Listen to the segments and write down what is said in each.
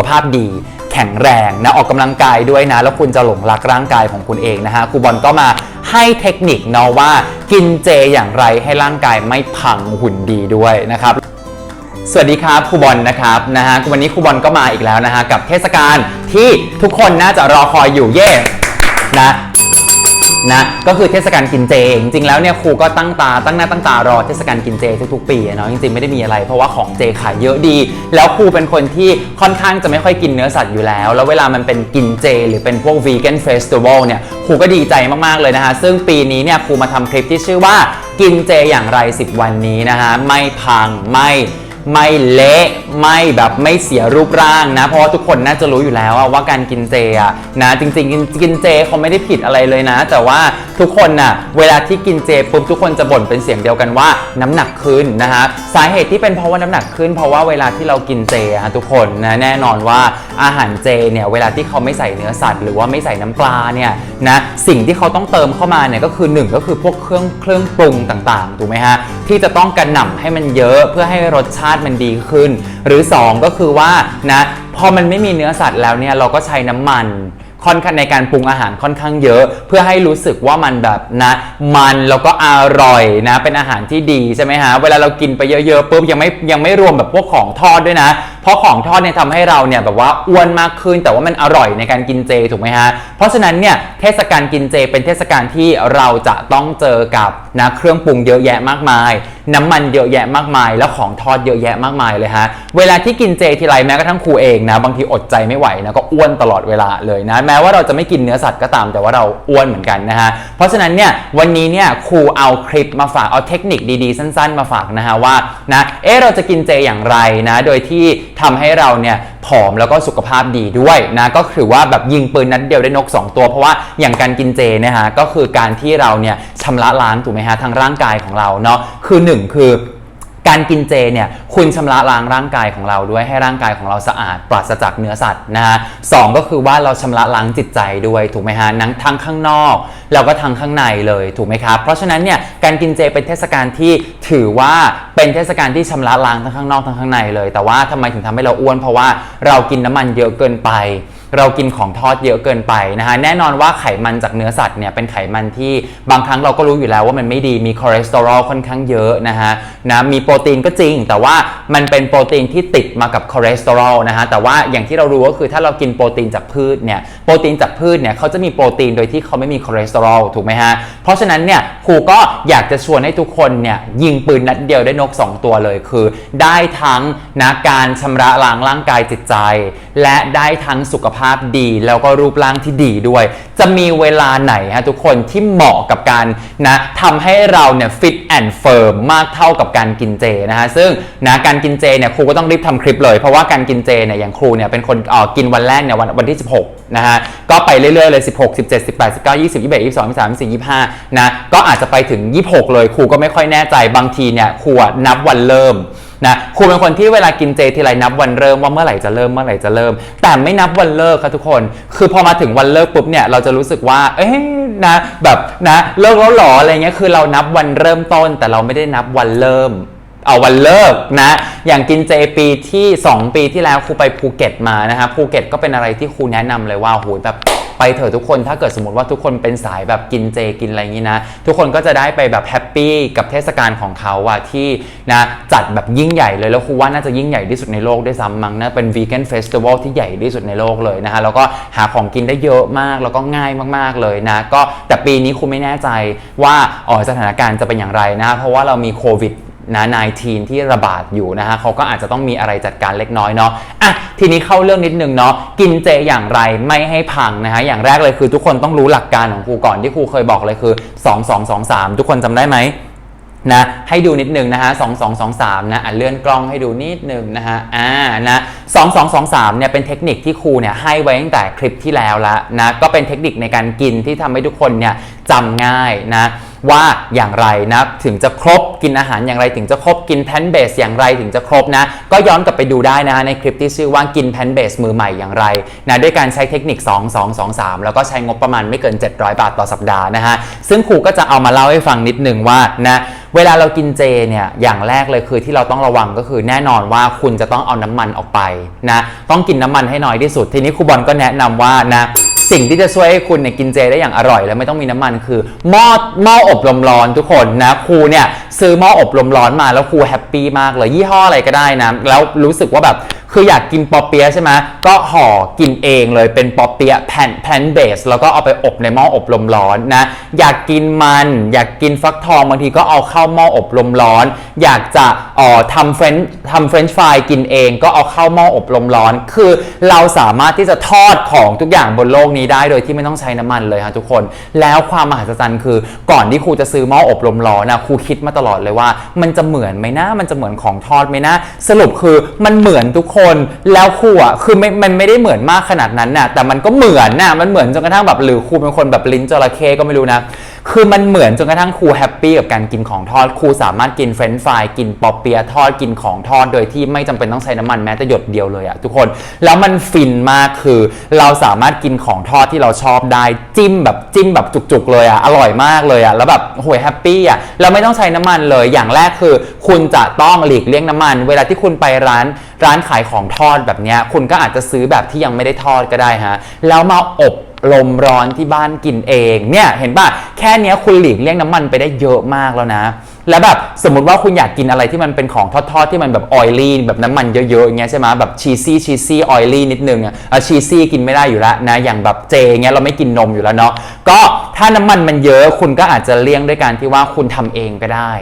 ุขภาพดีแข็งแรงนะออกกำลังกายด้วยนะ แล้วคุณจะหลงรักร่างกายของคุณเองนะฮะครูบอลก็มาให้เทคนิคเนาะว่ากินเจอย่างไรให้ร่างกายไม่พังหุ่นดีด้วยนะครับสวัสดีครับครูบอลนะครับนะฮะวันนี้ครูบอลก็มาอีกแล้วนะฮะกับเทศกาลที่ทุกคนน่าจะรอคอยอยู่เย่นะ นะก็คือเทศกาลกินเจ จริงๆแล้วเนี่ยครูก็ตั้งตาตั้งหน้าตั้งตารอเทศกาลกินเจทุกๆปีเนาะจริงๆไม่ได้มีอะไร เพราะว่าของเจขายเยอะดี แล้วครูเป็นคนที่ค่อนข้างจะไม่ค่อยกินเนื้อสัตว์อยู่แล้ว แล้วเวลามันเป็นกินเจ หรือเป็นพวกวีแกนเฟสติวัลเนี่ยครูก็ดีใจมากๆเลยนะฮะซึ่งปีนี้เนี่ยครูมาทำคลิปที่ชื่อว่ากินเจอย่างไร 10 วันนี้นะฮะไม่พังไม่ ไม่เละไม่แบบไม่เสียรูปร่างนะ เพราะว่าทุกคนน่าจะรู้อยู่แล้วว่าการกินเจอะนะจริงๆกินกินเจเขาไม่ได้ผิดอะไรเลยนะ แต่ว่าทุกคนน่ะเวลาที่กินเจปุ๊บทุกคนจะบ่นเป็นเสียงเดียวกันว่าน้ำหนักขึ้นนะฮะสาเหตุที่เป็นเพราะว่าน้ำหนักขึ้น เพราะว่าเวลาที่เรากินเจอะทุกคนนะแน่นอนว่าอาหารเจเนี่ยเวลาที่เขาไม่ใส่เนื้อสัตว์หรือว่าไม่ใส่น้ำปลาเนี่ยนะสิ่งที่เขาต้องเติมเข้ามาเนี่ยก็คือหนึ่งก็คือพวกเครื่องเครื่องปรุงต่างๆถูกไหมฮะที่จะต้องกระหน่ำให้มันเยอะเพื่อให้รสชาติมันดีขึ้น หรือ 2 ก็คือว่านะพอมันไม่มีเนื้อสัตว์แล้วเนี่ยเราก็ใช้น้ำมันค่อนข้างในการปรุงอาหารค่อนข้างเยอะ เพื่อให้รู้สึกว่ามันแบบนะ มันแล้วก็อร่อยนะ เป็นอาหารที่ดีใช่ไหมฮะเวลาเรากินไปเยอะๆปุ๊บยังไม่ยังไม่รวมแบบพวกของทอดด้วยนะ เพราะของทอดเนี่ยทำให้เราเนี่ยแบบว่าอ้วนมากขึ้น แต่ว่ามันอร่อยในการกินเจถูกไหมฮะเพราะฉะนั้นเนี่ยเทศกาลกินเจเป็นเทศกาลที่เราจะต้องเจอกับนะเครื่องปรุงเยอะแยะมากมาย น้ำมันเยอะแยะมากมาย แล้วของทอดเยอะแยะมากมายเลยฮะเวลาที่กินเจทีไรแม้กระทั่งครูเองนะบางทีอดใจไม่ไหวนะก็อ้วนตลอดเวลาเลยนะแม้ว่าเราจะไม่กินเนื้อสัตว์ก็ตามแต่ว่าเราอ้วนเหมือนกันนะฮะเพราะฉะนั้นเนี่ยวันนี้เนี่ยครูเอาคลิปมาฝากเอาเทคนิคดีๆ สั้น ๆ มาฝากนะฮะว่านะเอ๊เราจะกินเจอย่างไรนะโดยที่ทำให้เราเนี่ยผอมแล้วก็สุขภาพดีด้วยนะก็ถือว่าแบบยิงปืนนัดเดียวได้นก 2 ตัว เพราะว่าอย่างการกินเจนะฮะก็คือการที่เราเนี่ยชำระล้างถูกไหมฮะทางร่างกายของเราเนาะคือหนึ่งคือการกินเจเนี่ยคุณชำระล้างร่างกายของเราด้วยให้ร่างกายของเราสะอาดปราศจากเนื้อสัตว์นะฮะสองก็คือว่าเราชำระล้างจิตใจด้วยถูกไหมฮะทั้งทั้งข้างนอกแล้วก็ทั้งข้างในเลยถูกไหมครับเพราะฉะนั้นเนี่ยการกินเจเป็นเทศกาลที่ถือว่าเป็นเทศกาลที่ชำระล้างทั้งข้างนอกทั้งข้างในเลย แต่ว่าทำไมถึงทำให้เราอ้วน เพราะว่าเรากินน้ำมันเยอะเกินไป เรากินของทอดเยอะเกินไปนะฮะแน่นอนว่าไขมันจากเนื้อสัตว์เนี่ยเป็นไขมันที่บางครั้งเราก็รู้อยู่แล้วว่ามันไม่ดีมีคอเลสเตอรอลค่อนข้างเยอะนะฮะนะมีโปรตีนก็จริง แต่ว่ามันเป็นโปรตีนที่ติดมากับคอเลสเตอรอลนะฮะแต่ว่าอย่างที่เรารู้ก็คือถ้าเรากินโปรตีนจากพืชเนี่ยโปรตีนจากพืชเนี่ยเขาจะมีโปรตีนโดยที่เขาไม่มีคอเลสเตอรอลถูกไหมฮะเพราะฉะนั้นเนี่ยครูก็อยากจะชวนให้ทุกคนเนี่ยยิงปืนนัดเดียวได้นก 2 ตัวเลยคือ ได้ทั้งนะการชำระล้างร่างกายจิตใจ และได้ทั้งสุขภาพภาพดี แล้วก็รูปร่างที่ดีด้วย จะมีเวลาไหนฮะทุกคนที่เหมาะกับการนะทำให้เราเนี่ยฟิตแอนด์เฟิร์มมากเท่ากับการกินเจนะฮะซึ่งนะการกินเจเนี่ยครูก็ต้องรีบทำคลิปเลย เพราะว่าการกินเจเนี่ยอย่างครูเนี่ยเป็นคนอ่อกินวันแรกเนี่ยวันวันที่ 16นะฮะก็ไปเรื่อยๆเลย 16 17 18 19 20 21 22 23 24 25นะก็อาจจะไปถึง 26 เลยครูก็ไม่ค่อยแน่ใจบางทีเนี่ยครูนับวันเริ่ม นะครูเป็นคนที่เวลากินเจทีไรนับวันเริ่มว่าเมื่อไหร่จะเริ่มเมื่อไหร่จะเริ่ม แต่ไม่นับวันเลิกครับทุกคน คือพอมาถึงวันเลิกปุ๊บเนี่ยเราจะรู้สึกว่า เอ๊ะนะแบบนะเลิกแล้วหรออะไรเงี้ยคือเรานับวันเริ่มต้น แต่เราไม่ได้นับวันเริ่มเอาวันเลิกนะ อย่างกินเจปีที่ 2 ปีที่แล้วครูไปภูเก็ตมานะครับภูเก็ตก็เป็นอะไรที่ครูแนะนำเลยว่าโหแบบ ไปเถอะทุกคนถ้าเกิดสมมติว่าทุกคนเป็นสายแบบกินเจกินอะไรอย่างนี้นะ ทุกคนก็จะได้ไปแบบแฮปปี้กับเทศกาลของเขาอะที่นะจัดแบบยิ่งใหญ่เลยแล้วครูว่าน่าจะยิ่งใหญ่ที่สุดในโลกด้วยซ้ำมั้งนะเป็นวีแกนเฟสติวัลที่ใหญ่ที่สุดในโลกเลยนะฮะแล้วก็หาของกินได้เยอะมากแล้วก็ง่ายมากๆเลยนะก็แต่ปีนี้ครูไม่แน่ใจว่าอ๋อสถานการณ์จะเป็นอย่างไรนะเพราะว่าเรามีโควิด นะ19 ที่ระบาดอยู่นะฮะเขาก็อาจจะต้องมีอะไรจัดการเล็กน้อยเนาะอะทีนี้เข้าเรื่องนิดนึงเนาะกินเจอย่างไรไม่ให้พังนะฮะอย่างแรกเลยคือทุกคนต้องรู้หลักการของครูก่อนที่ครูเคยบอกเลยคือ 2 2 2 3 ทุกคนจำได้ไหมนะให้ดูนิดนึงนะฮะ2 2 2 3นะอะเลื่อนกล้องให้ดูนิดนึงนะฮะอ่านะ2 2 2 3เนี่ยเป็นเทคนิคที่ครูเนี่ยให้ไว้ตั้งแต่คลิปที่แล้วละนะก็เป็นเทคนิคในการกินที่ทำให้ทุกคนเนี่ยจำง่ายนะ ว่าอย่างไรนะถึงจะครบกินอาหารอย่างไร ถึงจะครบกินแพนเบสอย่างไรถึงจะครบนะ ก็ย้อนกลับไปดูได้นะในคลิปที่ชื่อว่ากินแพนเบสมือใหม่อย่างไรนะด้วยการใช้เทคนิค 2 2 2 3 แล้วก็ใช้งบประมาณไม่เกิน 700 บาทต่อสัปดาห์นะฮะซึ่งครูก็จะเอามาเล่าให้ฟังนิดนึงว่านะเวลาเรากินเจเนี่ยอย่างแรกเลยคือที่เราต้องระวังก็คือแน่นอนว่าคุณจะต้องเอาน้ำมันออกไปนะต้องกินน้ำมันให้น้อยที่สุด ทีนี้ครูบอลก็แนะนำว่านะ สิ่งที่จะช่วยให้คุณเนี่ยกินเจได้อย่างอร่อย และไม่ต้องมีน้ำมันคือหม้อหม้ออบลมร้อนทุกคนนะครูเนี่ยซื้อหม้ออบลมร้อนมาแล้วครูแฮปปี้มากเลยยี่ห้ออะไรก็ได้นะแล้วรู้สึกว่าแบบคืออยากกินปอเปี๊ยะใช่ไหมก็ห่อกินเองเลยเป็นปอเปี๊ยะแผ่นแพนเบส แล้วก็เอาไปอบในหม้ออบลมร้อนนะ อยากกินมัน อยากกินฟักทองบางทีก็เอาเข้าหม้ออบลมร้อน อยากจะอ่อทำเฟรนทำเฟรนช์ฟรายกินเองก็เอาเข้าหม้ออบลมร้อน คือเราสามารถที่จะทอดของทุกอย่างบนโลกนี้ได้โดยที่ไม่ต้องใช้น้ำมันเลยฮะทุกคน แล้วความมหัศจรรย์คือ ก่อนที่ครูจะซื้อหม้ออบลมร้อนนะครูคิดมาตลอดเลยว่า มันจะเหมือนไหมนะ มันจะเหมือนของทอดไหมนะ สรุปคือมันเหมือนทุกคนแล้วครูอะคือไม่มันไม่ได้เหมือนมากขนาดนั้นน่ะแต่มันก็เหมือนน่ะมันเหมือนจนกระทั่งแบบหรือครูเป็นคนแบบลิ้นจระเข้ก็ไม่รู้นะคือมันเหมือนจนกระทั่งครูแฮปปี้กับการกินของทอดครูสามารถกินเฟรนช์ฟรายกินปอเปียะทอดกินของทอดโดยที่ไม่จำเป็นต้องใช้น้ำมันแม้แต่หยดเดียวเลยอะทุกคนแล้วมันฟินมากคือเราสามารถกินของทอดที่เราชอบได้จิ้มแบบจิ้มแบบจุกๆเลยอะอร่อยมากเลยอะแล้วแบบโหยแฮปปี้อะเราไม่ต้องใช้น้ำมันเลยอย่างแรกคือ คุณจะต้องหลีกเลี่ยงน้ำมัน เวลาที่คุณไปร้านร้านขายของทอดแบบเนี้ยคุณก็อาจจะซื้อแบบที่ยังไม่ได้ทอดก็ได้ฮะแล้วมาอบ ลมร้อนที่บ้านกินเองเนี่ยเห็นป่ะแค่นี้คุณหลีกเลี่ยงน้ำมันไปได้เยอะมากแล้วนะ แล้วแบบสมมติว่าคุณอยากกินอะไรที่มันเป็นของทอดๆที่มันแบบออยลี่แบบน้ำมันเยอะๆอย่างเงี้ยใช่ไหมแบบชีซี่ชีซี่ออยลี่นิดนึงอะชีซี่กินไม่ได้อยู่แล้วนะอย่างแบบเจเงี้ยเราไม่กินนมอยู่แล้วเนาะก็ถ้าน้ำมันมันเยอะคุณก็อาจจะเลี่ยงด้วยการที่ว่าคุณทำเองก็ได้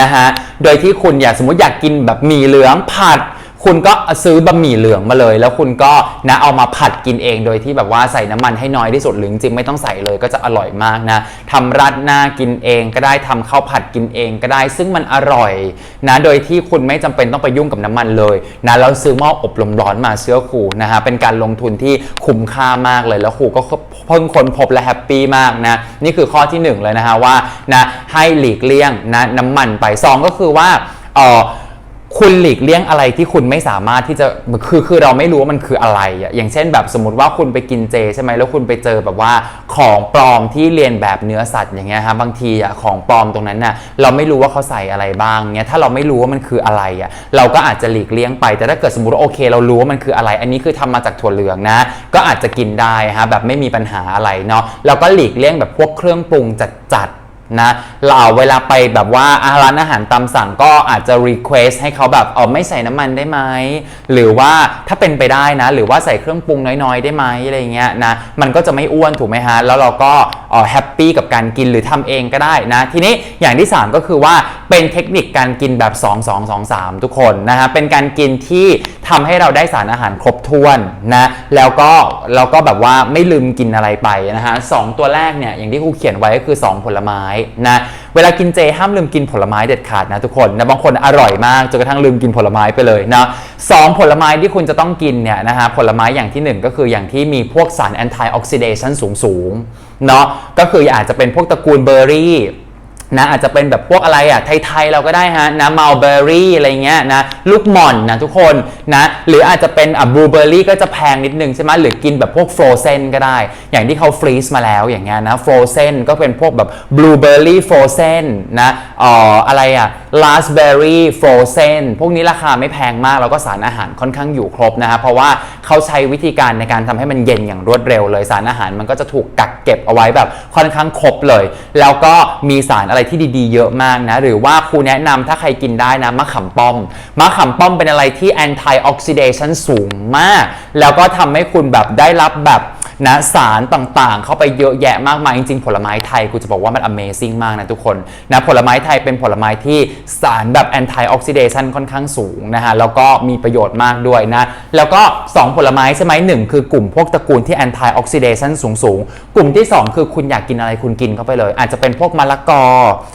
นะฮะโดยที่คุณอยากสมมติอยากกินแบบหมี่เหลืองผัด คุณก็ซื้อบะหมี่เหลืองมาเลย แล้วคุณก็นะเอามาผัดกินเองโดยที่แบบว่าใส่น้ำมันให้น้อยที่สุดหรือจริงไม่ต้องใส่เลยก็จะอร่อยมากนะทำราดหน้ากินเองก็ได้ทำข้าวผัดกินเองก็ได้ ซึ่งมันอร่อยนะโดยที่คุณไม่จำเป็นต้องไปยุ่งกับน้ำมันเลยนะแล้วซื้อหม้ออบลมร้อนมาเชื่อครูนะฮะเป็นการลงทุนที่คุ้มค่ามากเลยแล้วครูก็เพิ่งค้นพบและแฮปปี้มากนะนี่คือข้อที่หนึ่งเลยนะฮะว่านะให้หลีกเลี่ยงนะน้ำมันไปสองก็คือว่าเออ คุณหลีกเลี่ยงอะไรที่คุณไม่สามารถที่จะคือคือเราไม่รู้ว่ามันคืออะไรอะอย่างเช่นแบบสมมติว่าคุณไปกินเจใช่ไหมแล้วคุณไปเจอแบบว่าของปลอมที่เรียนแบบเนื้อสัตว์อย่างเงี้ยฮะบางทีอะของปลอมตรงนั้นน่ะเราไม่รู้ว่าเขาใส่อะไรบ้างเงี้ยถ้าเราไม่รู้ว่ามันคืออะไรอะเราก็อาจจะหลีกเลี่ยงไป แต่ถ้าเกิดสมมติว่าโอเค เรารู้ว่ามันคืออะไร อันนี้คือทำมาจากถั่วเหลืองนะ ก็อาจจะกินได้ฮะแบบไม่มีปัญหาอะไรเนาะเราก็หลีกเลี่ยงแบบพวกเครื่องปรุงจัดๆ นะเราเวลาไปแบบว่าร้านอาหารตามสั่งก็อาจจะ request ให้เขาแบบเออไม่ใส่น้ำมันได้ไหมหรือว่าถ้าเป็นไปได้นะ หรือว่าใส่เครื่องปรุงน้อยๆ ได้ไหมอะไรเงี้ยนะมันก็จะไม่อ้วนถูกไหมฮะแล้วเราก็เออแฮปปี้กับการกินหรือทำเองก็ได้นะ ทีนี้อย่างที่ 3 ก็คือว่า เป็นเทคนิคการกินแบบ 2 2 2 3 ทุกคนนะฮะเป็นการกินที่ทำให้เราได้สารอาหารครบถ้วนนะแล้วก็เราก็แบบว่าไม่ลืมกินอะไรไปนะฮะสองตัวแรกเนี่ยอย่างที่ครูเขียนไว้ก็คือ 2 ผลไม้นะเวลากินเจห้ามลืมกินผลไม้เด็ดขาดนะทุกคนนะบางคนอร่อยมากจนกระทั่งลืมกินผลไม้ไปเลยนะสองผลไม้ที่คุณจะต้องกินเนี่ยนะฮะผลไม้อย่างที่หนึ่งก็คืออย่างที่มีพวกสารแอนตี้ออกซิเดชันสูงๆเนาะก็คืออาจจะเป็นพวกตระกูลเบอร์รี่ นะอาจจะเป็นแบบพวกอะไรอะไทยๆเราก็ได้ฮะนะมัลเบอร์รี่อะไรเงี้ยนะลูกหม่อนนะทุกคนนะหรืออาจจะเป็นอะบลูเบอร์รี่ก็จะแพงนิดนึงใช่ไหมหรือกินแบบพวกฟรอเซนก็ได้ อย่างที่เขาฟรีซมาแล้วอย่างเงี้ยนะฟรอเซนก็เป็นพวกแบบบลูเบอร์รี่ฟรอเซนนะอ่ออะไรอะาสเบอร์รี่ฟรอเซนพวกนี้ราคาไม่แพงมาก แล้วก็สารอาหารค่อนข้างอยู่ครบนะฮะเพราะว่าเขาใช้วิธีการในการทำให้มันเย็นอย่างรวดเร็วเลยสารอาหารมันก็จะถูกกักเก็บเอาไว้แบบค่อนข้างครบเลย แล้วก็มีสารอะไรที่ดีๆ เยอะมากนะ หรือว่าครูแนะนำถ้าใครกินได้นะมะขามป้อมมะขามป้อมเป็นอะไรที่ anti oxidation สูงมาก แล้วก็ทำให้คุณแบบได้รับแบบนะสารต่างๆ เข้าไปเยอะแยะมากมายจริงๆ ผลไม้ไทยกูจะบอกว่ามัน amazing มากนะทุกคนนะผลไม้ไทยเป็นผลไม้ที่สารแบบ anti oxidation ค่อนข้างสูงนะฮะแล้วก็มีประโยชน์มากด้วยนะ แล้วก็ 2 ผลไม้ใช่ไหมหนึ่งคือกลุ่มพวกตระกูลที่ anti oxidation สูงสูงกลุ่มที่ 2 คือคุณอยากกินอะไรคุณกินเข้าไปเลย อาจจะเป็นพวกมะละกอ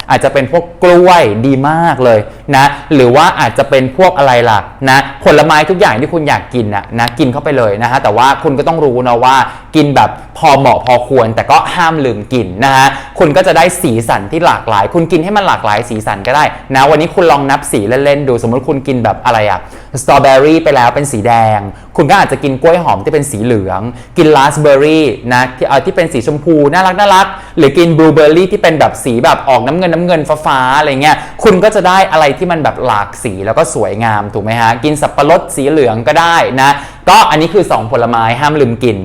อาจจะเป็นพวกกล้วยดีมากเลยนะหรือว่าอาจจะเป็นพวกอะไรล่ะนะผลไม้ทุกอย่างที่คุณอยากกินนะนะกินเข้าไปเลยนะฮะแต่ว่าคุณก็ต้องรู้นะว่า กินแบบพอเหมาะพอควร แต่ก็ห้ามลืมกินนะฮะคุณก็จะได้สีสันที่หลากหลาย คุณกินให้มันหลากหลายสีสันก็ได้ นะ วันนี้คุณลองนับสีเล่นๆดูสมมติคุณกินแบบอะไรอะสตรอเบอรี่ไปแล้วเป็นสีแดง คุณก็อาจจะกินกล้วยหอมที่เป็นสีเหลือง กินราสเบอร์รี่นะที่เออที่เป็นสีชมพูน่ารักน่ารักหรือกินบลูเบอร์รี่ที่เป็นแบบสีแบบออกน้ำเงินน้ำเงินฟ้าๆอะไรเงี้ยคุณก็จะได้อะไรที่มันแบบหลากสีแล้วก็สวยงามถูกไหมฮะกินสับปะรดสีเหลืองก็ได้นะ ก็อันนี้คือ 2 ผลไม้ห้ามลืมกิน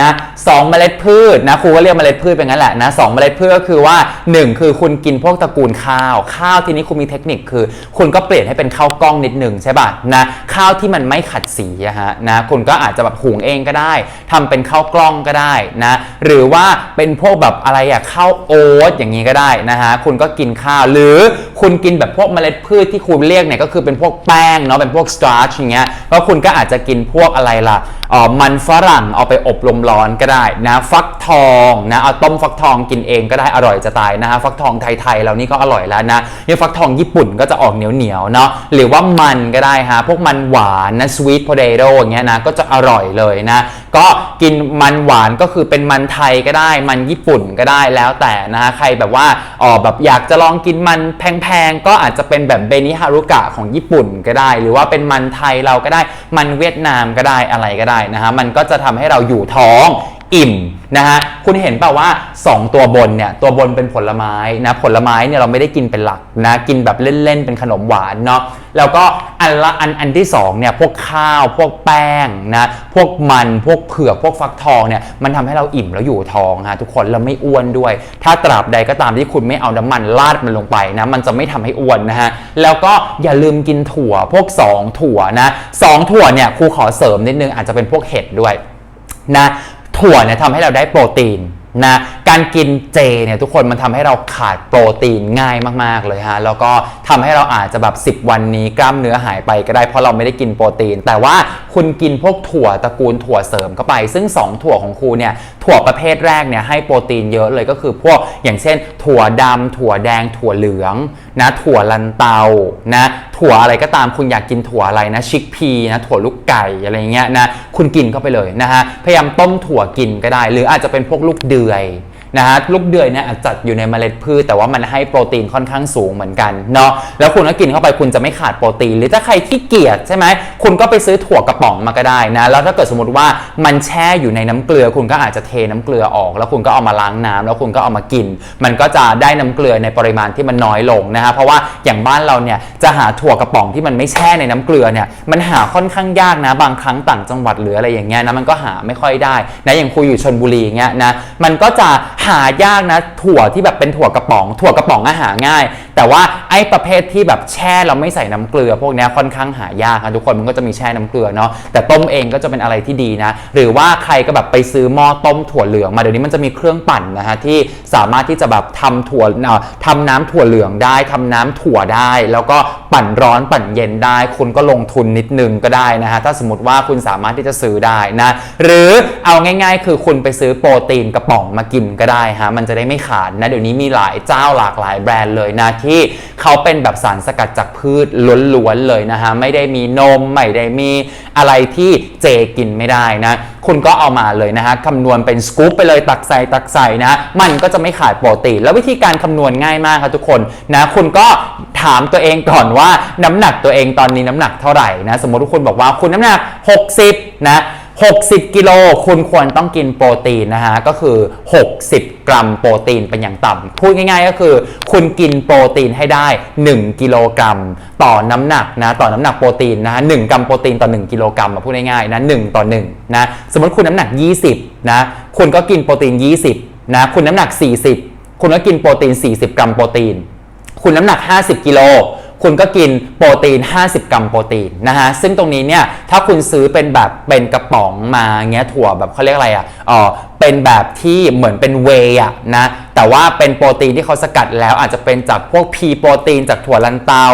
นะสองเมล็ดพืชนะครูก็เรียกเมล็ดพืชเป็นงั้นแหละนะสองเมล็ดพืชก็คือว่า 1 คือคุณกินพวกตระกูลข้าว ข้าวทีนี้คุณมีเทคนิคคือ คุณก็เปลี่ยนให้เป็นข้าวกล้องนิดหนึ่งใช่ป่ะนะข้าวที่มันไม่ขัดสีอะฮะนะคุณก็อาจจะแบบหุงเองก็ได้ทำเป็นข้าวกล้องก็ได้นะหรือว่าเป็นพวกแบบอะไรอะข้าวโอ๊ตอย่างนี้ก็ได้นะฮะคุณก็กินข้าวหรือคุณกินแบบพวกเมล็ดพืชที่คุณเรียกเนี่ยก็คือเป็นพวกแป้งเนาะเป็นพวกสตาร์ชอย่างเงี้ยก็คุณก็อาจจะกินพวกอะไรล่ะมันฝรั่งเอาไปอบลมร้อนก็ได้นะฟักทองนะเอาต้มฟักทองกินเองก็ได้อร่อยจะตายนะฮะฟักทองไทยๆเรานี่ก็อร่อยแล้วนะเนี่ยฟักทองญี่ปุ่นก็จะออกเหนียวๆเนาะหรือว่ามันก็ได้ฮะพวกมันหวานนะสวีทโพเตโต้อย่างเงี้ยนะก็จะอร่อยเลยนะก็กินมันหวานก็คือเป็นมันไทยก็ได้ มันญี่ปุ่นก็ได้แล้วแต่นะฮะใครแบบว่าอ๋อแบบอยากจะลองกินมันแพงๆก็อาจจะเป็นแบบเบนิฮารุกะของญี่ปุ่นก็ได้ หรือว่าเป็นมันไทยเราก็ได้มันเวียดนามก็ได้อะไรก็ได้นะฮะมันก็จะทำให้เราอยู่ท้อง อิ่มนะฮะคุณเห็นเปล่าว่า 2 ตัวบนเนี่ยตัวบนเป็นผลไม้นะผลไม้เนี่ยเราไม่ได้กินเป็นหลักนะกินแบบเล่นๆเป็นขนมหวานเนาะแล้วก็อันละอันอันที่สองเนี่ยพวกข้าวพวกแป้งนะพวกมันพวกเผือกพวกฟักทองเนี่ยมันทำให้เราอิ่มแล้วอยู่ท้องฮะทุกคนเราไม่อ้วนด้วย ถ้าตราบใดก็ตามที่คุณไม่เอาน้ำมันราดมันลงไปนะมันจะไม่ทำให้อ้วนนะฮะแล้วก็อย่าลืมกินถั่วพวก 2 ถั่วนะสองถั่วเนี่ยครูขอเสริมนิดนึงอาจจะเป็นพวกเห็ดด้วยนะ ถั่วเนี่ยทำให้เราได้โปรตีนนะการกินเจเนี่ยทุกคนมันทำให้เราขาดโปรตีนง่ายมากๆเลยฮะแล้วก็ทำให้เราอาจจะแบบ 10 วันนี้กล้ามเนื้อหายไปก็ได้เพราะเราไม่ได้กินโปรตีน แต่ว่าคุณกินพวกถั่วตระกูลถั่วเสริมเข้าไป ซึ่ง 2 ถั่วของครูเนี่ย ถั่วประเภทแรกเนี่ยให้โปรตีนเยอะเลยก็คือพวกอย่างเช่น ถั่วดำถั่วแดง ถั่วเหลืองนะถั่วลันเตานะถั่วอะไรก็ตามคุณอยากกินถั่วอะไรนะชิคพีนะถั่วลูกไก่อะไรเงี้ยนะคุณกินเข้าไปเลยนะฮะพยายามต้มถั่วกินก็ได้ หรืออาจจะเป็นพวกลูกเดือย นะฮะลูกเดือยเนี่ยอาจจัดอยู่ในเมล็ดพืช แต่ว่ามันให้โปรตีนค่อนข้างสูงเหมือนกันเนาะแล้วคุณก็กินเข้าไปคุณจะไม่ขาดโปรตีน หรือถ้าใครขี้เกียจใช่ไหมคุณก็ไปซื้อถั่วกระป๋องมาก็ได้นะแล้วถ้าเกิดสมมติว่ามันแช่อยู่ในน้ำเกลือ คุณก็อาจจะเทน้ำเกลือออก แล้วคุณก็เอามาล้างน้ำแล้วคุณก็เอามากิน มันก็จะได้น้ำเกลือในปริมาณที่มันน้อยลงนะฮะเพราะว่าอย่างบ้านเราเนี่ยจะหาถั่วกระป๋องที่มันไม่แช่ในน้ำเกลือเนี่ยมันหาค่อนข้างยากนะบางครั้งต่างจังหวัดหรืออะไรอย่างเงี้ยนะมันก็หาไม่ค่อยได้นะอย่างคุยอยู่ชนบุรีเงี้ยนะมันก็จะหหายากนะ ถั่วที่แบบเป็นถั่วกระป๋อง ถั่วกระป๋องอาหาง่าย แต่ว่าไอ้ประเภทที่แบบแช่เราไม่ใส่น้ำเกลือ พวกนี้ค่อนข้างหายากนะทุกคนมันก็จะมีแช่น้ำเกลือเนาะแต่ต้มเองก็จะเป็นอะไรที่ดีนะ หรือว่าใครก็แบบไปซื้อหม้อต้มถั่วเหลืองมาเดี๋ยวนี้มันจะมีเครื่องปั่นนะฮะที่สามารถที่จะแบบทำถั่วทำน้ำถั่วเหลืองได้ทำน้ำถั่วได้ แล้วก็ปั่นร้อนปั่นเย็นได้ คุณก็ลงทุนนิดนึงก็ได้นะฮะถ้าสมมติว่าคุณสามารถที่จะซื้อได้นะ หรือเอาง่าย ๆ คือคุณไปซื้อโปรตีนกระป๋องมากินก็ได้ฮะมันจะได้ไม่ขาดนะเดี๋ยวนี้มีหลายเจ้าหลากหลายแบรนด์เลยนะที่เขาเป็นแบบสารสกัดจากพืชล้วนๆเลยนะฮะไม่ได้มีนมไม่ได้มีอะไรที่เจกินไม่ได้นะคุณก็เอามาเลยนะฮะคำนวณเป็นสกู๊ปไปเลยตักใส่ตักใส่นะมันก็จะไม่ขาดโปรตีนแล้ววิธีการคำนวณง่ายมากครับทุกคนนะคุณก็ถามตัวเองก่อนว่าน้ำหนักตัวเองตอนนี้น้ำหนักเท่าไหร่นะสมมติว่าคุณบอกว่าคุณน้ำหนัก 60 นะ 60 กิโลคุณควรต้องกินโปรตีนนะฮะก็คือ 60 กรัมโปรตีนเป็นอย่างต่ำพูดง่ายๆ ก็คือ คุณกินโปรตีนให้ได้ 1 กิโลกรัม ต่อน้ำหนักนะต่อน้ำหนักโปรตีนนะฮะ1กรัมโปรตีนต่อ 1 กิโลกรัมมาพูดง่ายๆนะ1ต่อ1นะสมมติคุณน้ำหนัก 20นะคุณก็กินโปรตีน 20นะคุณน้ำหนัก 40 คุณก็กินโปรตีน 40 กรัมโปรตีน คุณน้ำหนัก 50 กิโล คุณก็กินโปรตีน 50 กรัมโปรตีนนะฮะซึ่งตรงนี้เนี่ยถ้าคุณซื้อเป็นแบบเป็นกระป๋องมาเงี้ยถั่วแบบเขาเรียกอะไรอะอ๋อเป็นแบบที่เหมือนเป็นเวย์อะนะ แต่ว่าเป็นโปรตีนที่เขาสกัดแล้วอาจจะเป็นจากพวกพีโปรตีนจากถั่วลันเตา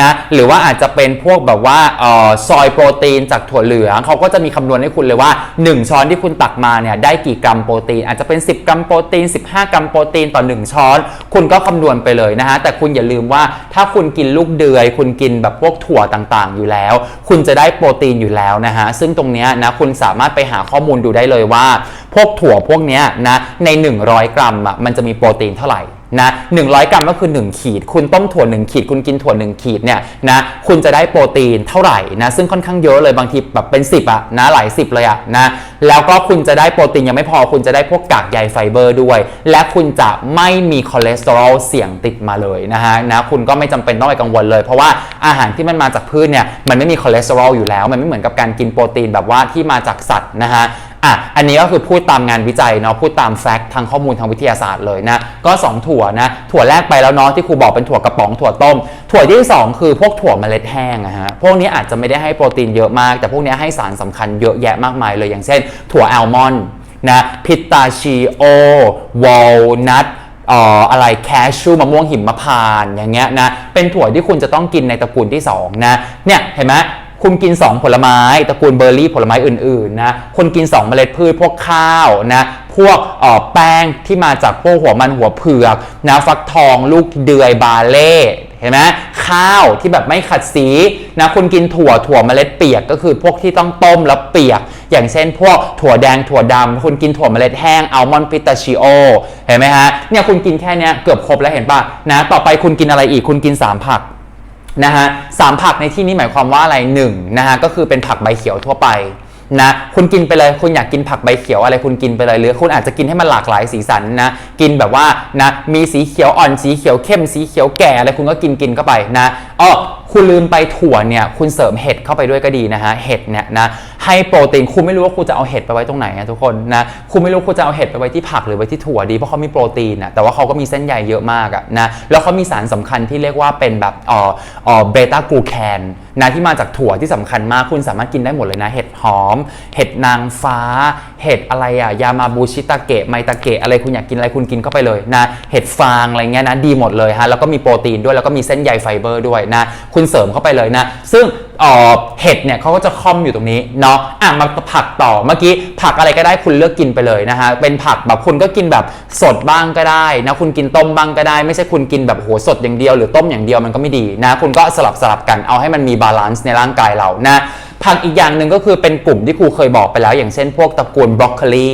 นะหรือว่าอาจจะเป็นพวกแบบว่าออซอยโปรตีนจากถั่วเหลืองเขาก็จะมีคำนวณให้คุณเลยว่า 1 ช้อนที่คุณตักมาเนี่ยได้กี่กรัมโปรตีน อาจจะเป็น 10 กรัมโปรตีน 15 กรัมโปรตีนต่อ 1 ช้อน คุณก็คำนวณไปเลยนะฮะแต่คุณอย่าลืมว่าถ้าคุณกินลูกเดือย คุณกินแบบพวกถั่วต่างๆ อยู่แล้ว คุณจะได้โปรตีนอยู่แล้วนะฮะซึ่งตรงนี้นะคุณสามารถไปหาข้อมูลดูได้เลยว่า พวกถั่วพวกนี้นะใน 100 กรัมอะมันจะมีโปรตีนเท่าไหร่นะ100 กรัมก็คือ 1 ขีด คุณต้มถั่ว 1 ขีด คุณกินถั่ว 1 ขีดเนี่ยนะคุณจะได้โปรตีนเท่าไหร่นะซึ่งค่อนข้างเยอะเลยบางทีแบบเป็น 10อะนะหลาย 10 เลยอะนะแล้วก็คุณจะได้โปรตีนยังไม่พอ คุณจะได้พวกกากใยไฟเบอร์ด้วย และคุณจะไม่มีคอเลสเตอรอลเสี่ยงติดมาเลยนะฮะนะคุณก็ไม่จำเป็นต้องไปกังวลเลย เพราะว่าอาหารที่มันมาจากพืชเนี่ยมันไม่มีคอเลสเตอรอลอยู่แล้ว มันไม่เหมือนกับการกินโปรตีนแบบว่าที่มาจากสัตว์นะฮะ อะอันนี้ก็คือพูดตามงานวิจัยเนาะพูดตามแฟกต์ทางข้อมูลทางวิทยาศาสตร์เลยนะก็2ถั่วนะถั่วแรกไปแล้วเนาะที่ครูบอกเป็นถั่วกระป๋องถั่วต้ม ถั่วที่ 2 คือพวกถั่วเมล็ดแห้งอะฮะพวกนี้อาจจะไม่ได้ให้โปรตีนเยอะมาก แต่พวกนี้ให้สารสำคัญเยอะแยะมากมายเลยอย่างเช่น ถั่วอัลมอนด์นะพิตาชิโอวอลนัทเอ่ออะไรแคชชูมะม่วงหิมพานต์อย่างเงี้ยนะเป็นถั่วที่คุณจะต้องกินในตระกูลที่2นะเนี่ยเห็นไหม คุณกิน 2 ผลไม้ตระกูลเบอร์รี่ผลไม้อื่นๆนะคุณกิน 2 เมล็ดพืชพวกข้าวนะพวกออแป้งที่มาจากพวกหัวมันหัวเผือกนะฟักทองลูกเดือยบาเล่เห็นไหมข้าวที่แบบไม่ขัดสีนะคุณกินถั่วถั่วเมล็ดเปียกก็คือพวกที่ต้องต้มแล้วเปียก อย่างเช่น พวกถั่วแดงถั่วดำคุณกินถั่วเมล็ดแห้งอัลมอนด์พิตาชิโอเห็นไหมฮะเนี่ยคุณกินแค่นี้เกือบครบแล้วเห็นป่ะนะต่อไปคุณกินอะไรอีกคุณกิน 3 ผัก นะฮะสามผักในที่นี้หมายความว่าอะไรหนึ่งนะฮะก็คือเป็นผักใบเขียวทั่วไปนะคุณกินไปเลยคุณอยากกินผักใบเขียวอะไรคุณกินไปเลยหรือคุณอาจจะกินให้มันหลากหลายสีสันนะ กินแบบว่านะมีสีเขียวอ่อนสีเขียวเข้มสีเขียวแก่อะไรคุณก็กินกินเข้าไปนะอ๋อ คุณลืมไปถั่วเนี่ยคุณเสริมเห็ดเข้าไปด้วยก็ดีนะฮะเห็ดเนี่ยนะให้โปรตีนคุณไม่รู้ว่าคุณจะเอาเห็ดไปไว้ตรงไหนอะทุกคนนะคุณไม่รู้คุณจะเอาเห็ดไปไว้ที่ผักหรือไว้ที่ถั่วดีเพราะเขามีโปรตีนอะแต่ว่าเขาก็มีเส้นใยเยอะมากอะนะแล้วเขามีสารสำคัญที่เรียกว่าเป็นแบบเอ่อเอ่อเบต้ากลูแคนนะที่มาจากถั่วที่สำคัญมากคุณสามารถกินได้หมดเลยนะเห็ดหอม เห็ดนางฟ้า เห็ดอะไรอะยามาบูชิตาเกะไมตาเกะอะไรคุณอยากกินอะไรคุณกินเข้าไปเลยนะเห็ดฟางอะไรเงี้ยนะดีหมดเลยฮะแล้วก็มีโปรตีนด้วยแล้วก็มีเส้นใยไฟเบอร์ด้วยนะคุณุณเสริมเข้าไปเลยนะ ซึ่งเอ่อเห็ดเนี่ยเขาก็จะค่อมอยู่ตรงนี้เนาะอะมาผักต่อเมื่อกี้ผักอะไรก็ได้คุณเลือกกินไปเลยนะฮะเป็นผักแบบคุณก็กินแบบสดบ้างก็ได้นะคุณกินต้มบ้างก็ได้ ไม่ใช่คุณกินแบบโหสดอย่างเดียว หรือต้มอย่างเดียวมันก็ไม่ดีนะ คุณก็สลับสลับกันเอาให้มันมีบาลานซ์ในร่างกายเรานะผักอีกอย่างหนึ่งก็คือเป็นกลุ่มที่ครูเคยบอกไปแล้ว อย่างเช่นพวกตระกูลบรอกโคลี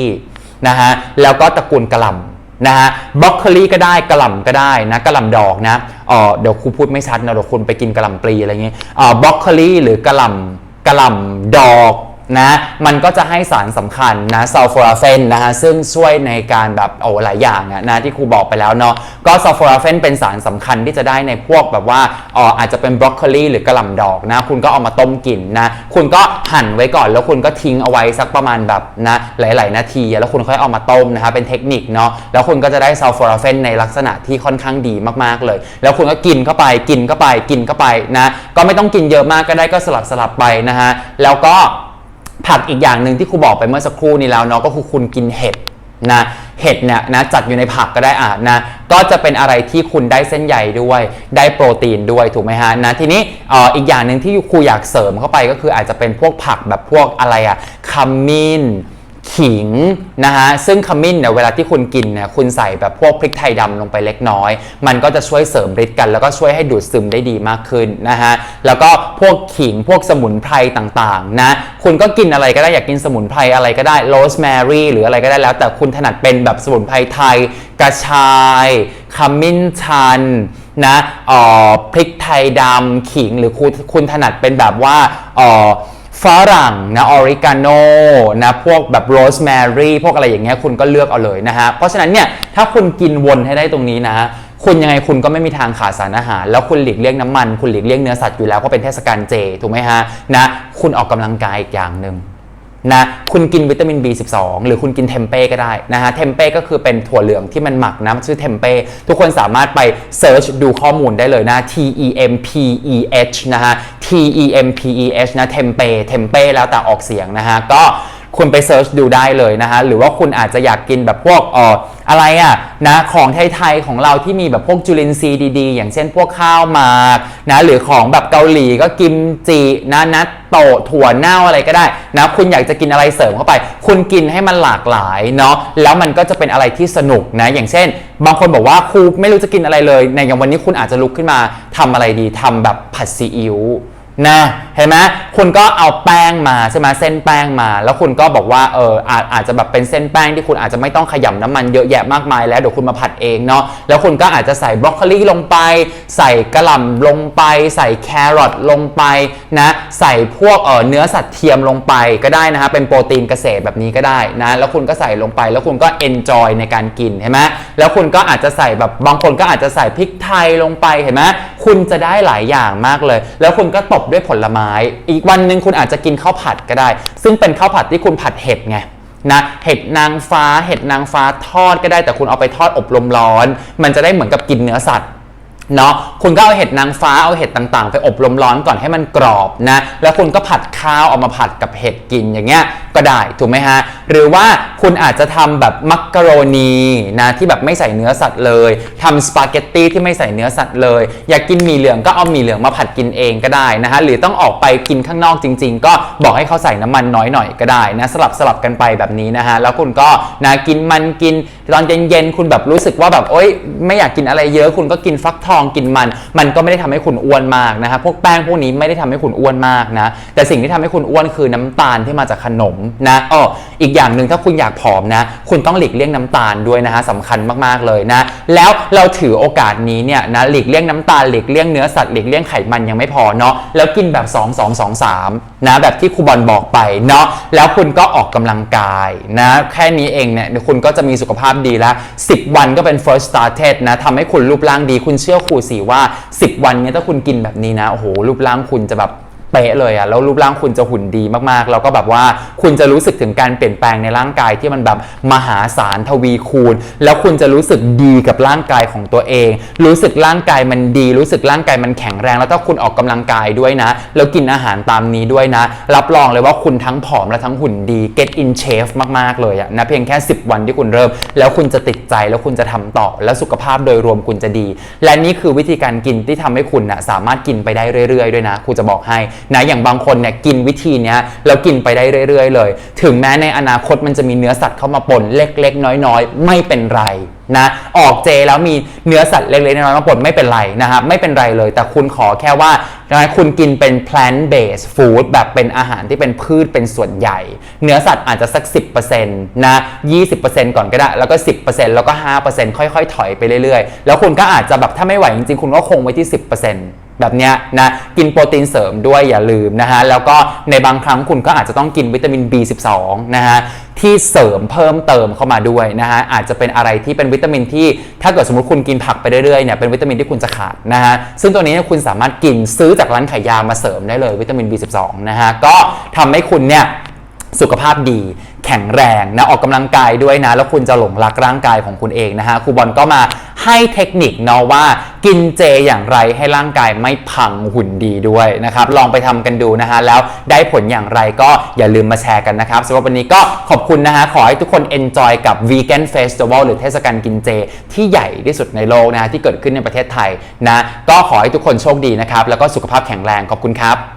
นะฮะแล้วก็ตระกูลกระหล่ำ นะฮะบล็อกเคลีก็ได้กระหล่ำก็ได้นะกระหล่ำดอกนะเออเดี๋ยวครูพูดไม่ชัดนะเดี๋ยวคุณไปกินกระหล่ำปลีอะไรเงี้ยเออบล็อกเคลีหรือกระหล่ำกระหล่ำดอก นะมันก็จะให้สารสำคัญนะซัลโฟราเฟนนะฮะซึ่งช่วยในการแบบโอ้หลายอย่างนะที่ครูบอกไปแล้วเนาะก็ซัลโฟราเฟนเป็นสารสำคัญที่จะได้ในพวกแบบว่าอ่ออาจจะเป็นบล็อกโคลีหรือกระหล่ำดอกนะคุณก็เอามาต้มกินนะคุณก็หั่นไว้ก่อนแล้วคุณก็ทิ้งเอาไว้สักประมาณแบบนะหลาย ๆ นาที แล้วคุณค่อยเอามาต้มนะฮะเป็นเทคนิคเนาะแล้วคุณก็จะได้ซัลโฟราเฟนในลักษณะที่ค่อนข้างดีมากๆเลย แล้วคุณก็กินเข้าไปกินเข้าไปกินเข้าไปนะก็ไม่ต้องกินเยอะมากก็ได้ก็สลับสลับไปนะฮะแล้วก็ ผักอีกอย่างหนึ่งที่ครูบอกไปเมื่อสักครู่นี้แล้วเนาะก็คือคุณกินเห็ดนะเห็ดเนี่ยนะจัดอยู่ในผักก็ได้อะนะก็จะเป็นอะไรที่คุณได้เส้นใยด้วย ได้โปรตีนด้วยถูกไหมฮะนะทีนี้อ่ออีกอย่างหนึ่งที่ครูอยากเสริมเข้าไปก็คืออาจจะเป็นพวกผักแบบพวกอะไรอะขมิ้น ขิงนะฮะซึ่งขมิ้นเนี่ยเวลาที่คุณกินเนี่ยคุณใส่แบบพวกพริกไทยดำลงไปเล็กน้อย มันก็จะช่วยเสริมฤทธิ์กัน แล้วก็ช่วยให้ดูดซึมได้ดีมากขึ้นนะฮะแล้วก็พวกขิงพวกสมุนไพรต่างๆนะคุณก็กินอะไรก็ได้อยากกินสมุนไพรอะไรก็ได้โรสแมรี่หรืออะไรก็ได้แล้ว แต่คุณถนัดเป็นแบบสมุนไพรไทย กระชายขมิ้นชันนะอ่อพริกไทยดำขิงหรือคุณคุณถนัดเป็นแบบว่าอ่อ ฝรั่งนะออริกาโนนะพวกแบบโรสแมรี่พวกอะไรอย่างเงี้ยคุณก็เลือกเอาเลยนะฮะเพราะฉะนั้นเนี่ยถ้าคุณกินวนให้ได้ตรงนี้นะคุณยังไงคุณก็ไม่มีทางขาดสารอาหาร แล้วคุณหลีกเลี่ยงน้ำมัน คุณหลีกเลี่ยงเนื้อสัตว์อยู่แล้วเพราะเป็นเทศกาลเจถูกไหมฮะนะคุณออกกำลังกายอีกอย่างหนึ่ง นะคุณกินวิตามิน B12 หรือคุณกินเทมเป้ก็ได้นะฮะเทมเป้ก็คือเป็นถั่วเหลืองที่มันหมักนะชื่อเทมเป้ทุกคนสามารถไปเซิร์ชดูข้อมูลได้เลยนะ T E M P E H นะฮะ T E M P E H นะเทมเป้เทมเป้แล้วแต่ออกเสียงนะฮะก็ คุณไปเซิร์ชดูได้เลยนะฮะหรือว่าคุณอาจจะอยากกินแบบพวกเอ่ออะไรอะนะของไทยๆของเราที่มีแบบพวกจุลินทรีย์ดีๆ อย่างเช่นพวกข้าวหมากนะหรือของแบบเกาหลีก็กิมจินะนัตโตะถั่วเน่าอะไรก็ได้นะคุณอยากจะกินอะไรเสริมเข้าไป คุณกินให้มันหลากหลายเนาะแล้วมันก็จะเป็นอะไรที่สนุกนะอย่างเช่น บางคนบอกว่าครูไม่รู้จะกินอะไรเลย ในอย่างวันนี้คุณอาจจะลุกขึ้นมาทำอะไรดีทำแบบผัดซีอิ๊ว นะเห็นไหมคุณก็เอาแป้งมาใช่ไหมเส้นแป้งมา แล้วคุณก็บอกว่าเอออาจอาจจะแบบเป็นเส้นแป้งที่คุณอาจจะไม่ต้องขยำน้ำมันเยอะแยะมากมายแล้วเดี๋ยวคุณมาผัดเองเนาะแล้วคุณก็อาจจะใส่บรอกโคลีลงไป ใส่กระหล่ำลงไป ใส่แครอทลงไปนะใส่พวกเออเนื้อสัตว์เทียมลงไปก็ได้นะฮะเป็นโปรตีนเกษตรแบบนี้ก็ได้นะแล้วคุณก็ใส่ลงไป แล้วคุณก็ enjoy ในการกินเห็นไหมแล้วคุณก็อาจจะใส่แบบบางคนก็อาจจะใส่พริกไทยลงไปเห็นไหมคุณจะได้หลายอย่างมากเลย แล้วคุณก็ตบด้วยผลไม้ อีกวันหนึ่งคุณอาจจะกินข้าวผัดก็ได้ ซึ่งเป็นข้าวผัดที่คุณผัดเห็ดไงนะเห็ดนางฟ้า เห็ดนางฟ้าทอดก็ได้แต่คุณเอาไปทอดอบลมร้อน มันจะได้เหมือนกับกินเนื้อสัตว์เนาะ คุณก็เอาเห็ดนางฟ้าเอาเห็ดต่างๆ ไปอบลมร้อนก่อนให้มันกรอบนะแล้วคุณก็ผัดข้าวเอามาผัดกับเห็ดกินอย่างเงี้ยก็ได้ถูกไหมฮะหรือว่าคุณอาจจะทำแบบมักกะโรนีนะที่แบบไม่ใส่เนื้อสัตว์เลยทำสปาเกตตี้ที่ไม่ใส่เนื้อสัตว์เลย อยากกินหมี่เหลืองก็เอาหมี่เหลืองมาผัดกินเองก็ได้นะฮะหรือต้องออกไปกินข้างนอกจริง ๆ ก็บอกให้เขาใส่น้ำมันน้อยหน่อยก็ได้นะสลับสลับกันไปแบบนี้นะฮะแล้วคุณก็นะกินมันกินตอนเย็นๆคุณแบบรู้สึกว่าแบบโอ๊ยไม่อยากกินอะไรเยอะคุณก็กินฟักทองกินมันมันก็ไม่ได้ทำให้คุณอ้วนมากนะฮะพวกแป้งพวกนี้ไม่ได้ทำให้คุณอ้วนมากนะแต่สิ่งที่ทำให้คุณอ้วนคือน้ำตาลที่มาจากขนมนะอ้ออีกอย่างหนึ่งถ้าคุณอยากผอมนะ คุณต้องหลีกเลี่ยงน้ำตาลด้วยนะฮะสำคัญมากๆเลยนะ แล้วเราถือโอกาสนี้เนี่ยนะหลีกเลี่ยงน้ำตาลหลีกเลี่ยงเนื้อสัตว์หลีกเลี่ยงไขมันยังไม่พอเนาะแล้วกินแบบ 2 2 2 3นะแบบที่ครูบอลบอกไปเนาะแล้วคุณก็ออกกำลังกายนะแค่นี้เองเนี่ยคุณก็จะมีสุขภาพดีแล้ว 10 วันก็เป็น first started นะทำให้คุณรูปร่างดีคุณเชื่อครูสิว่า10 วันเนี้ถ้าคุณกินแบบนี้นะโอ้โหรูปร่างคุณจะแบบ เป๊ะเลยอะแล้วรูปร่างคุณจะหุ่นดีมากๆ แล้วก็แบบว่าคุณจะรู้สึกถึงการเปลี่ยนแปลงในร่างกายที่มันแบบมหาศาลทวีคูณ แล้วคุณจะรู้สึกดีกับร่างกายของตัวเอง รู้สึกร่างกายมันดี รู้สึกร่างกายมันแข็งแรง แล้วถ้าคุณออกกำลังกายด้วยนะ แล้วกินอาหารตามนี้ด้วยนะ รับรองเลยว่าคุณทั้งผอมและทั้งหุ่นดี get in shape มากๆเลยอะนะเพียงแค่ 10 วันที่คุณเริ่ม แล้วคุณจะติดใจแล้วคุณจะทำต่อ แล้วสุขภาพโดยรวมคุณจะดี และนี่คือวิธีการกินที่ทำให้คุณนะสามารถกินไปได้เรื่อยๆ ด้วยนะครูจะบอกให้นะอย่างบางคนเนี่ยกินวิธีเนี้ยแล้วกินไปได้เรื่อย ๆ เลย ถึงแม้ในอนาคตมันจะมีเนื้อสัตว์เข้ามาปนเล็ก ๆ น้อย ๆ ไม่เป็นไรนะออกเจแล้วมีเนื้อสัตว์เล็กๆน้อยๆมาปนไม่เป็นไรนะครับไม่เป็นไรเลย แต่คุณขอแค่ว่านะคุณกินเป็น plant based food แบบเป็นอาหารที่เป็นพืชเป็นส่วนใหญ่ เนื้อสัตว์อาจจะสัก 10%นะ20%ก่อนก็ได้ แล้วก็ 10%แล้วก็ 5%ค่อย ๆ ถอยไปเรื่อยๆ แล้วคุณก็อาจจะแบบถ้าไม่ไหวจริงๆ คุณก็คงไว้ที่ 10% แบบเนี้ยนะกินโปรตีนเสริมด้วยอย่าลืมนะฮะแล้วก็ในบางครั้งคุณก็อาจจะต้องกินวิตามิน B12 นะฮะที่เสริมเพิ่มเติมเข้ามาด้วยนะฮะอาจจะเป็นอะไรที่เป็นวิตามินที่ ถ้าเกิดสมมติคุณกินผักไปเรื่อยๆเนี่ยเป็นวิตามินที่คุณจะขาดนะฮะซึ่งตัวนี้เนี่ยคุณสามารถกินซื้อจากร้านขายยามาเสริมได้เลยวิตามิน B12 นะฮะก็ทำให้คุณเนี่ย สุขภาพดี แข็งแรงนะออกกำลังกายด้วยนะ แล้วคุณจะหลงรักร่างกายของคุณเองนะฮะครูบอลก็มาให้เทคนิคเนาะว่ากินเจอย่างไรให้ร่างกายไม่พังหุ่นดีด้วยนะครับ ลองไปทำกันดูนะฮะแล้วได้ผลอย่างไรก็อย่าลืมมาแชร์กันนะครับสำหรับวันนี้ก็ขอบคุณนะฮะขอให้ทุกคน enjoy กับ Vegan Festival หรือเทศกาลกินเจ ที่ใหญ่ที่สุดในโลกนะฮะที่เกิดขึ้นในประเทศไทยนะก็ขอให้ทุกคนโชคดีนะครับแล้วก็สุขภาพแข็งแรงขอบคุณครับ